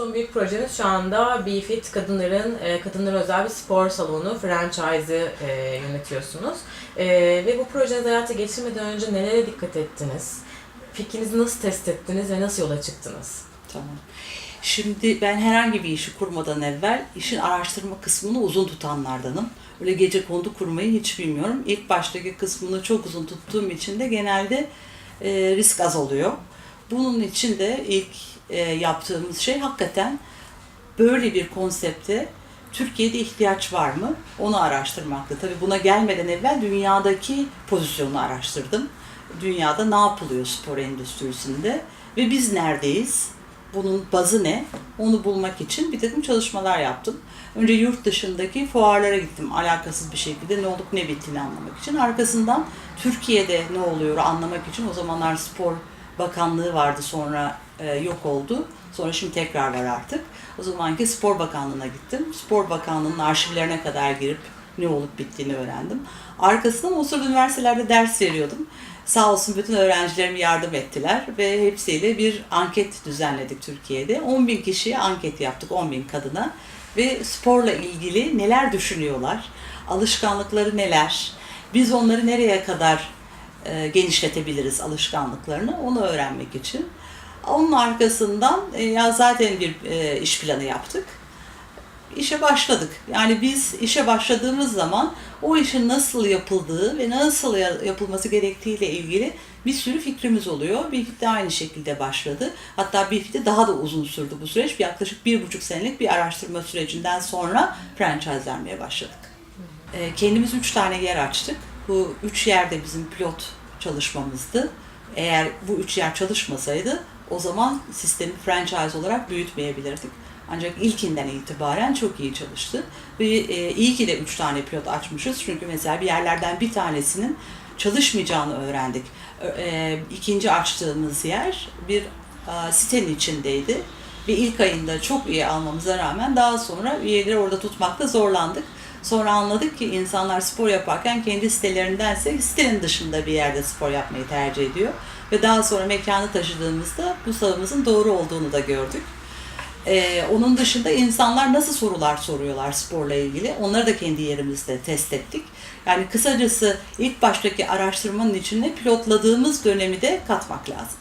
son büyük projeniz şu anda BeFit kadınların e, özel bir spor salonu franchise'ı e, yönetiyorsunuz. E, ve bu projenizi hayata geçirmeden önce nelere dikkat ettiniz? Fikrinizi nasıl test ettiniz ve nasıl yola çıktınız? Tamam. Şimdi ben herhangi bir işi kurmadan evvel işin araştırma kısmını uzun tutanlardanım. Öyle gece kondu kurmayı hiç bilmiyorum. İlk baştaki kısmını çok uzun tuttuğum için de genelde e, risk az oluyor. Bunun için de ilk e, yaptığımız şey hakikaten böyle bir konsepte Türkiye'de ihtiyaç var mı? Onu araştırmaktı. Tabii buna gelmeden evvel dünyadaki pozisyonu araştırdım. Dünyada ne yapılıyor spor endüstrisinde ve biz neredeyiz? Bunun bazı ne? Onu bulmak için bir takım çalışmalar yaptım. Önce yurt dışındaki fuarlara gittim alakasız bir şekilde ne olup ne bittiğini anlamak için. Arkasından Türkiye'de ne oluyor anlamak için o zamanlar spor bakanlığı vardı sonra e, yok oldu. Sonra şimdi tekrar var artık. O zamanki Spor Bakanlığı'na gittim. Spor Bakanlığı'nın arşivlerine kadar girip ne olup bittiğini öğrendim. Arkasından o sırada üniversitelerde ders veriyordum. Sağ olsun bütün öğrencilerim yardım ettiler ve hepsiyle bir anket düzenledik Türkiye'de. 10 bin kişiye anket yaptık, 10 bin kadına. Ve sporla ilgili neler düşünüyorlar, alışkanlıkları neler, biz onları nereye kadar e, genişletebiliriz alışkanlıklarını onu öğrenmek için. Onun arkasından e, ya zaten bir e, iş planı yaptık. İşe başladık. Yani biz işe başladığımız zaman o işin nasıl yapıldığı ve nasıl ya- yapılması gerektiğiyle ilgili bir sürü fikrimiz oluyor. BİFİT de aynı şekilde başladı. Hatta BİFİT'te daha da uzun sürdü bu süreç. Yaklaşık bir buçuk senelik bir araştırma sürecinden sonra franchise vermeye başladık. E, Kendimiz üç tane yer açtık. Bu üç yerde bizim pilot çalışmamızdı. Eğer bu üç yer çalışmasaydı o zaman sistemi franchise olarak büyütmeyebilirdik. Ancak ilkinden itibaren çok iyi çalıştı. Ve e, iyi ki de üç tane pilot açmışız. Çünkü mesela bir yerlerden bir tanesinin çalışmayacağını öğrendik. E, ikinci açtığımız yer bir e, sitenin içindeydi. Ve ilk ayında çok iyi almamıza rağmen daha sonra üyeleri orada tutmakta zorlandık. Sonra anladık ki insanlar spor yaparken kendi sitelerindense sitenin dışında bir yerde spor yapmayı tercih ediyor. Ve daha sonra mekanı taşıdığımızda bu sahamızın doğru olduğunu da gördük. Ee, onun dışında insanlar nasıl sorular soruyorlar sporla ilgili onları da kendi yerimizde test ettik. Yani kısacası ilk baştaki araştırmanın içine pilotladığımız dönemi de katmak lazım.